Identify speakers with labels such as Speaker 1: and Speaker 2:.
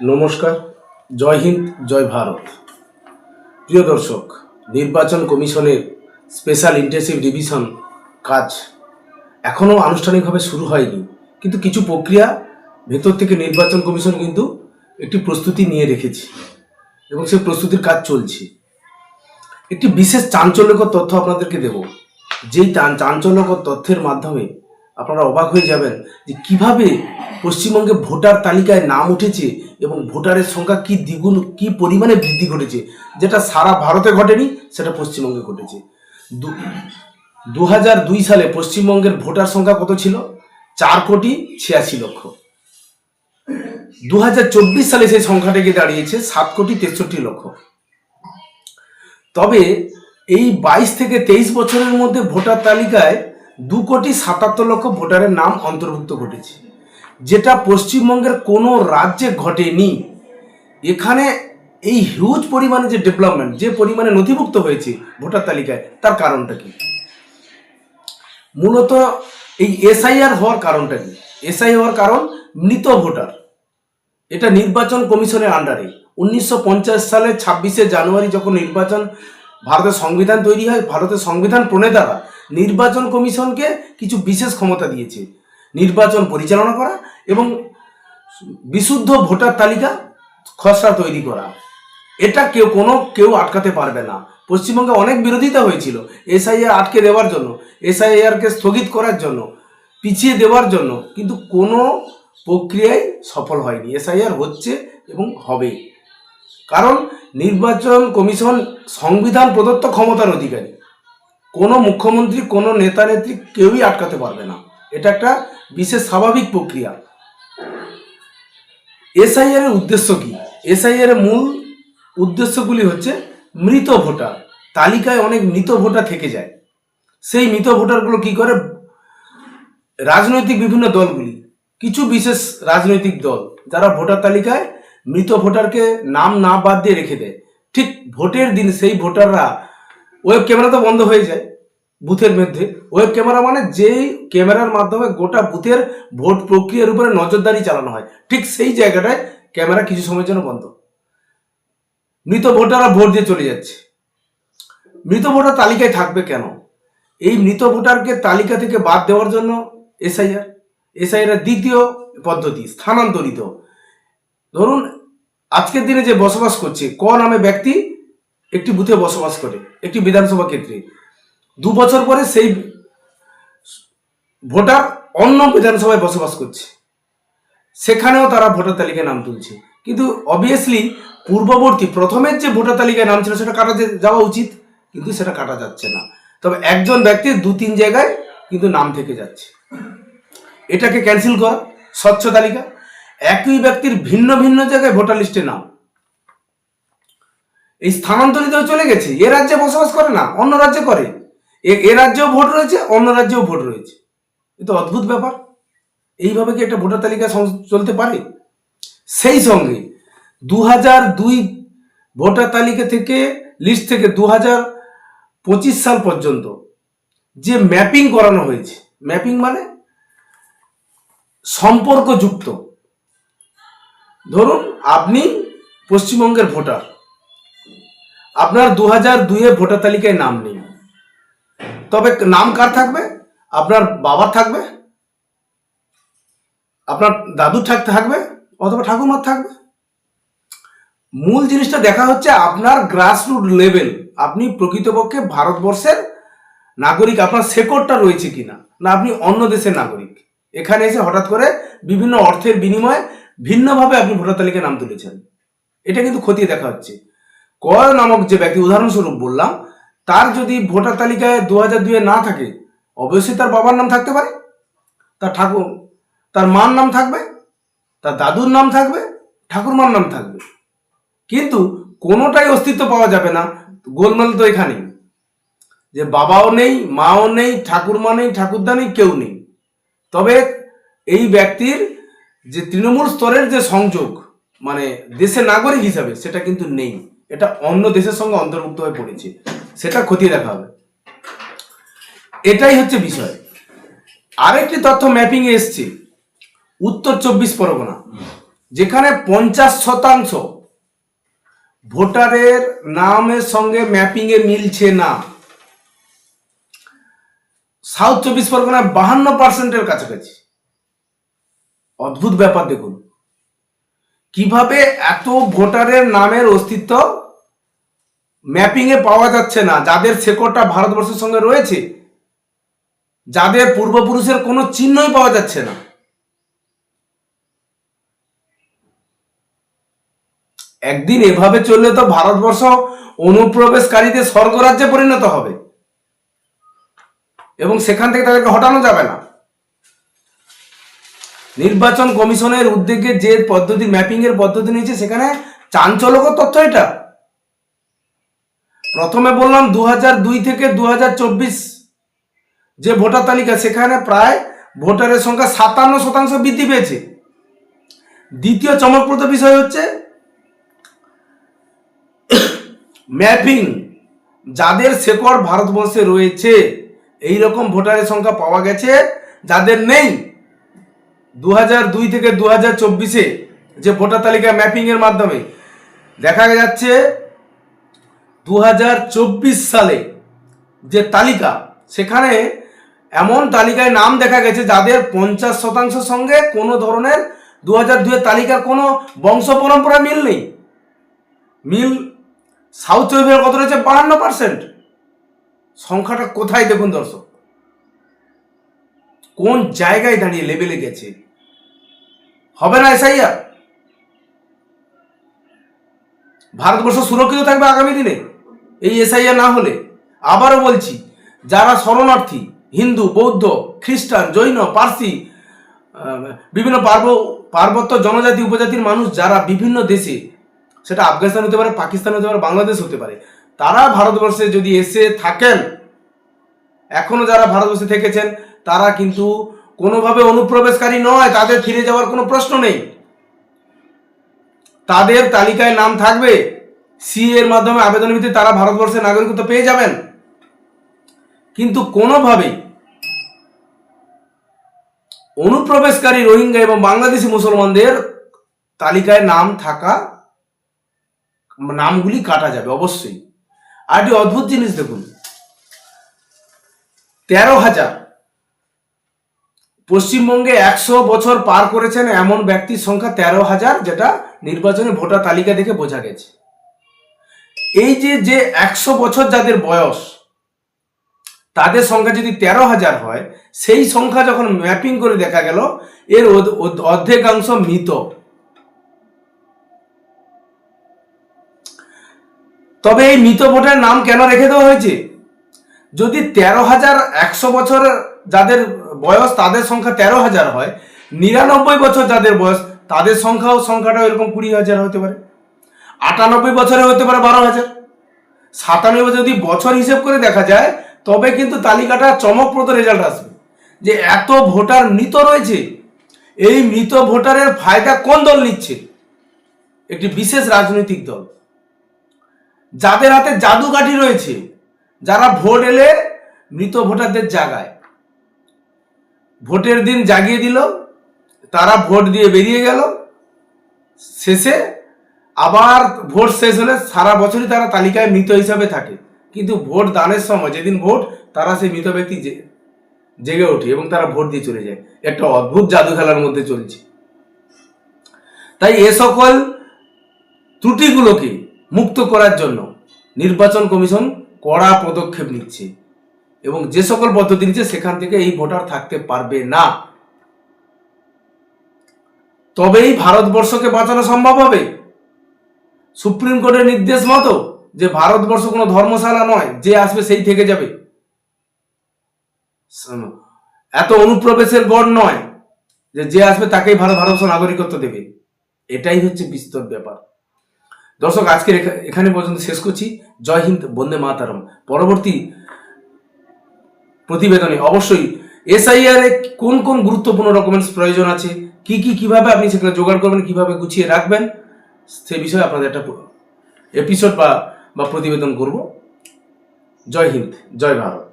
Speaker 1: নমস্কার, জয় হিন্দ, জয় ভারত। প্রিয় দর্শক, নির্বাচন কমিশনের স্পেশাল ইন্টেন্সিভ ডিভিশন কাজ এখনও আনুষ্ঠানিকভাবে শুরু হয়নি, কিন্তু কিছু প্রক্রিয়া ভেতর থেকে নির্বাচন কমিশন কিন্তু একটি প্রস্তুতি নিয়ে রেখেছে এবং সেই প্রস্তুতির কাজ চলছে। একটি বিশেষ চাঞ্চল্যকর তথ্য আপনাদেরকে দেব, যেই চাঞ্চল্যকর তথ্যের মাধ্যমে আপনারা অবাক হয়ে যাবেন যে কীভাবে পশ্চিমবঙ্গে ভোটার তালিকায় নাম উঠেছে এবং ভোটারের সংখ্যা কি দ্বিগুণ, কি পরিমাণে বৃদ্ধি ঘটেছে, যেটা সারা ভারতে ঘটেনি, সেটা পশ্চিমবঙ্গে ঘটেছে। দু হাজার দুই সালে পশ্চিমবঙ্গের ভোটার সংখ্যা কত ছিল? চার কোটি ছিয়াশি লক্ষ। দু হাজার চব্বিশ সালে সেই সংখ্যাটা গিয়ে দাঁড়িয়েছে সাত কোটি তেষট্টি লক্ষ। তবে এই বাইশ থেকে তেইশ বছরের মধ্যে ভোটার তালিকায় দু কোটি সাতাত্তর লক্ষ ভোটারের নাম অন্তর্ভুক্ত ঘটেছে। যেটা পশ্চিমবঙ্গের কোনো রাজ্যে ঘটেনি। এখানে এই হিউজ পরিমাণে যে ডেভেলপমেন্ট যে পরিমাণে নথিভুক্ত হয়েছে ভোটার তালিকায়, তার কারণটা কি? মূলত এই এসআইআর হওয়ার কারণটা কি? এসআই হওয়ার কারণ মৃত ভোটার। এটা নির্বাচন কমিশনের আন্ডারে উনিশশো পঞ্চাশ সালে ছাব্বিশে জানুয়ারি যখন নির্বাচন ভারতের সংবিধান তৈরি হয়, ভারতের সংবিধান প্রণেতারা নির্বাচন কমিশনকে কিছু বিশেষ ক্ষমতা দিয়েছে। নির্বাচন পরিচালনা করা এবং বিশুদ্ধ ভোটার তালিকা খসড়া তৈরি করা। এটা কেউ কোনো, কেউ আটকাতে পারবে না। পশ্চিমবঙ্গে অনেক বিরোধিতা হয়েছিল এসআইআর আটকে দেওয়ার জন্য, এসআইআরকে স্থগিত করার জন্য, পিছিয়ে দেওয়ার জন্য, কিন্তু কোনো প্রক্রিয়ায় সফল হয়নি। এসআইআর হচ্ছে এবং হবে। কারণ নির্বাচন কমিশন সংবিধান প্রদত্ত ক্ষমতার অধিকারী। কোনো মুখ্যমন্ত্রী, কোনো নেতা, নেত্রী কেউই আটকাতে পারবে না। এটা একটা বিশেষ স্বাভাবিক প্রক্রিয়া। এসআইআর এর উদ্দেশ্য কি? এসআইআর এর মূল উদ্দেশ্যগুলি হচ্ছে মৃত ভোটার। তালিকায় অনেক মৃত ভোটার থেকে যায়। সেই মৃত ভোটারগুলো কি করে? রাজনৈতিক বিভিন্ন দলগুলি। কিছু বিশেষ রাজনৈতিক দল যারা ভোটার তালিকায় মৃত ভোটারকে নাম না বাদ দিয়ে রেখে দেয়। ঠিক ভোটের দিন সেই ভোটাররা ওয়েব ক্যামেরা তো বন্ধ হয়ে যায় বুথের মধ্যে। ওয়েব ক্যামেরা মানে যেই ক্যামেরার মাধ্যমে গোটা বুথের ভোট প্রক্রিয়ার উপরে নজরদারি চালানো হয়। ঠিক সেই জায়গাটায় ক্যামেরা কিছু সময়ের জন্য বন্ধ। মৃত ভোটাররা ভোট দিয়ে চলে যাচ্ছে। মৃত ভোটার তালিকায় থাকবে কেন? এই মৃত ভোটারকে তালিকা থেকে বাদ দেওয়ার জন্য এসআইআর। এসআইআর দ্বিতীয় পদ্ধতি, স্থানান্তরিত। ধরুন আজকের দিনে যে বসবাস করছে, ক নামে ব্যক্তি একটি বুথে বসবাস করে, একটি বিধানসভা ক্ষেত্রে। দু বছর পরে সেই ভোটার অন্য বিধানসভায় বসবাস করছে। সেখানেও তারা ভোটার তালিকায় নাম তুলছে। কিন্তু অবভিয়াসলি পূর্ববর্তী প্রথমের যে ভোটার তালিকায় নাম ছিল, সেটা কাটা যাওয়া উচিত, কিন্তু সেটা কাটা যাচ্ছে না। তবে একজন ব্যক্তির দু তিন জায়গায় কিন্তু নাম থেকে যাচ্ছে। এটাকে ক্যান্সেল করা, স্বচ্ছ তালিকা একই ব্যক্তির ভিন্ন ভিন্ন জায়গায় ভোটার লিস্টে নাম এই স্থানান্তরিত চলে গেছে। এ রাজ্যে বসবাস করে না, অন্য রাজ্যে করে। এ- রাজ্যেও ভোট রয়েছে, অন্য রাজ্যেও ভোট রয়েছে। এ তো অদ্ভুত ব্যাপার। এইভাবে কি একটা ভোটার তালিকা চলতে পারে? সেই সঙ্গে দু হাজার দুই ভোটার তালিকা থেকে, লিস্ট থেকে দু হাজার পঁচিশ সাল পর্যন্ত যে ম্যাপিং করানো হয়েছে, ম্যাপিং মানে সম্পর্কযুক্ত। ধরুন আপনি পশ্চিমবঙ্গের ভোটার। আপনার দু হাজার দুইয়ে ভোটার তালিকায় নাম নেই। তবে নাম কার থাকবে? আপনার বাবার থাকবে? আপনার থাকতে থাকবে? অথবা ঠাকুমার থাকবে? মূল জিনিসটা দেখা হচ্ছে আপনার গ্রাসরুট লেভেল আপনি প্রকৃতপক্ষে ভারতবর্ষের নাগরিক, আপনার শেকড়টা রয়েছে কিনা? না, আপনি অন্য দেশের নাগরিক। এখানে এসে হঠাৎ করে বিভিন্ন অর্থের বিনিময়ে ভিন্নভাবে আপনি ভোটার তালিকায় নাম তুলেছেন। এটা কিন্তু খতিয়ে দেখা হচ্ছে। কর নামক যে ব্যক্তি, উদাহরণস্বরূপ বললাম, তার যদি ভোটার তালিকায় দু হাজার দুয়ে না থাকে, অবশ্যই তার বাবার নাম থাকতে পারে। তার ঠাকুর, তার মার নাম থাকবে, তার দাদুর নাম থাকবে, ঠাকুরমার নাম থাকবে। কিন্তু কোনোটাই অস্তিত্ব পাওয়া যাবে না। গোলমাল তো এখানেই। যে বাবাও নেই, মাও নেই, ঠাকুরমা নেই, ঠাকুরদা নেই, কেউ নেই। তবে এই ব্যক্তির যে তৃণমূল স্তরের যে সংযোগ মানে দেশের নাগরিক হিসাবে সেটা কিন্তু নেই। এটা অন্য দেশের সঙ্গে অন্তর্ভুক্ত হয়ে পড়েছে। সেটা খতিয়ে দেখা হবে। এটাই হচ্ছে বিষয়। আরেকটি তথ্য ম্যাপিং এ এসছে। উত্তর চব্বিশ পরগনা। যেখানে পঞ্চাশ শতাংশ ভোটারের নামের সঙ্গে ম্যাপিংয়ে মিলছে না। সাউথ চব্বিশ পরগনায় বাহান্ন পার্সেন্টের কাছাকাছি। অদ্ভুত ব্যাপার দেখুন। কীভাবে এত ভোটারের নামের অস্তিত্ব ম্যাপিংয়ে পাওয়া যাচ্ছে না? যাদের শেকড়টা ভারতবর্ষের সঙ্গে রয়েছে, যাদের পূর্বপুরুষের কোনো চিহ্নই পাওয়া যাচ্ছে না। একদিন এভাবে চললে তো ভারতবর্ষ অনুপ্রবেশকারীদের স্বর্গরাজ্যে পরিণত হবে। এবং সেখান থেকে তাদেরকে হটানো যাবে না। নির্বাচন কমিশনের উদ্যোগে যে পদ্ধতি ম্যাপিং এর পদ্ধতি নিয়েছে, সেখানে চাঞ্চল্যকর তথ্য এটা। প্রথমে বললাম দু দুই থেকে দু হাজার চব্বিশ যে ভোটার তালিকা, সেখানে প্রায় ভোটারের সংখ্যা সাতান্ন শতাংশ বৃদ্ধি পেয়েছে। দ্বিতীয় চমকপ্রদ বিষয় হচ্ছে ম্যাপিং যাদের শেকড় ভারতবর্ষে রয়েছে এই রকম ভোটারের সংখ্যা পাওয়া গেছে, যাদের নেই দু দুই থেকে দু হাজার চব্বিশে যে ভোটার তালিকা ম্যাপিং এর মাধ্যমে দেখা যাচ্ছে দু হাজার চব্বিশ সালে যে তালিকা, সেখানে এমন তালিকায় নাম দেখা গেছে যাদের পঞ্চাশ শতাংশ সঙ্গে কোনো ধরনের দু হাজার দুয়ের তালিকার কোনো বংশ পরম্পরা মিল নেই। মিল সাউথ ওয়েভের কত রয়েছে? বাহান্ন পার্সেন্ট সংখ্যাটা কোথায় দেখুন দর্শক? কোন জায়গায় দাঁড়িয়ে লেভেলে গেছে? হবে না এসআইআর? ভারতবর্ষ সুরক্ষিত থাকবে আগামী দিনে? এই এসআইআর না হলে? আবারও বলছি, যারা শরণার্থী, হিন্দু, বৌদ্ধ, খ্রিস্টান, জৈন, পার্সি বিভিন্ন পার্ব, পার্বত্য জনজাতি, উপজাতির মানুষ, যারা বিভিন্ন দেশে, সেটা আফগানিস্তান হতে পারে, পাকিস্তান হতে পারে, বাংলাদেশ হতে পারে, তারা ভারতবর্ষে যদি এসে থাকেন, এখনও যারা ভারতবর্ষে থেকেছেন, তারা কিন্তু কোনোভাবে অনুপ্রবেশকারী নয়, তাদের ফিরে যাওয়ার কোনো প্রশ্ন নেই। তাদের তালিকায় নাম থাকবে সি এর মাধ্যমে আবেদন ভিত্তিতে তারা ভারতবর্ষের নাগরিকত্ব পেয়ে যাবেন। কিন্তু কোনোভাবেই অনুপ্রবেশকারী রোহিঙ্গা এবং বাংলাদেশি মুসলমানদের তালিকায় নাম থাকা, নামগুলি কাটা যাবে, অবশ্যই। আর একটি অদ্ভুত জিনিস দেখুন, তেরো হাজার পশ্চিমবঙ্গে একশো বছর পার করেছেন এমন ব্যক্তির সংখ্যা তেরো হাজার, যেটা নির্বাচনী ভোটার তালিকা দেখে বোঝা গেছে। এই যে যে একশো বছর যাদের বয়স, তাদের সংখ্যা যদি তেরো হাজার হয়, সেই সংখ্যা যখন ম্যাপিং করে দেখা গেল, এর অর্ধেকাংশ মৃত। তবে এই মৃত ভোটের নাম কেন রেখে দেওয়া হয়েছে? যদি তেরো হাজার একশো বছর যাদের বয়স তাদের সংখ্যা তেরো হাজার হয়, নিরানব্বই বছর যাদের বয়স, তাদের সংখ্যাও সংখ্যাটাও এরকম কুড়ি হাজার হতে পারে, আটানব্বই বছরে হতে পারে বারো হাজার। সাতানব্বই বছর যদি বছর হিসেব করে দেখা যায়, তবে কিন্তু তালিকাটা চমকপ্রদ রেজাল্ট আসবে, যে এত ভোটার মৃত রয়েছে, এই মৃত ভোটারের ফায়দা কোন দল নিচ্ছে? একটি বিশেষ রাজনৈতিক দল। যাদের হাতে জাদুকাঠি রয়েছে, যারা ভোট এলে মৃত ভোটারদের জাগায়। ভোটের দিন জাগিয়ে দিল, তারা ভোট দিয়ে বেরিয়ে গেল। শেষে আবার ভোট শেষ হলে সারা বছরই তারা তালিকায় মৃত হিসাবে থাকে। কিন্তু ভোট দানের সময়, যেদিন ভোট, তারা সেই মৃত ব্যক্তি জেগে ওঠে এবং তারা ভোট দিয়ে চলে যায়। একটা অদ্ভুত জাদু খেলার মধ্যে চলছে। তাই এ সকল ত্রুটিগুলোকে মুক্ত করার জন্য নির্বাচন কমিশন কড়া পদক্ষেপ নিচ্ছে। এবং যে সকল পদ্ধতি নিচ্ছে সেখান থেকে এই ভোটার থাকতে পারবে না। তবেই ভারতবর্ষকে বাঁচানো সম্ভব হবে। সুপ্রিম কোর্টের নির্দেশ মতো যে ভারতবর্ষ কোনো ধর্মশালা নয়, যে আসবে সেই থেকে যাবে। এত অনুপ্রবেশের গড় নয় যে যে আসবে তাকেই ভারত, ভারতবর্ষ নাগরিকত্ব দেবে। এটাই হচ্ছে বিস্তর ব্যাপার। দর্শক, আজকের এখা- এখানে পর্যন্ত শেষ করছি। জয় হিন্দ, বন্দে মাতারম। পরবর্তী প্রতিবেদনে। অবশ্যই এসআইআর এ কোন কোন গুরুত্বপূর্ণ ডকুমেন্টস প্রয়োজন আছে, কি কি, কীভাবে আপনি সেখানে জোগাড় করবেন, কীভাবে গুছিয়ে রাখবেন, সে বিষয়ে আপনাদের একটা এপিসোড বা বা প্রতিবেদন করব। জয় হিন্দ, জয় ভারত।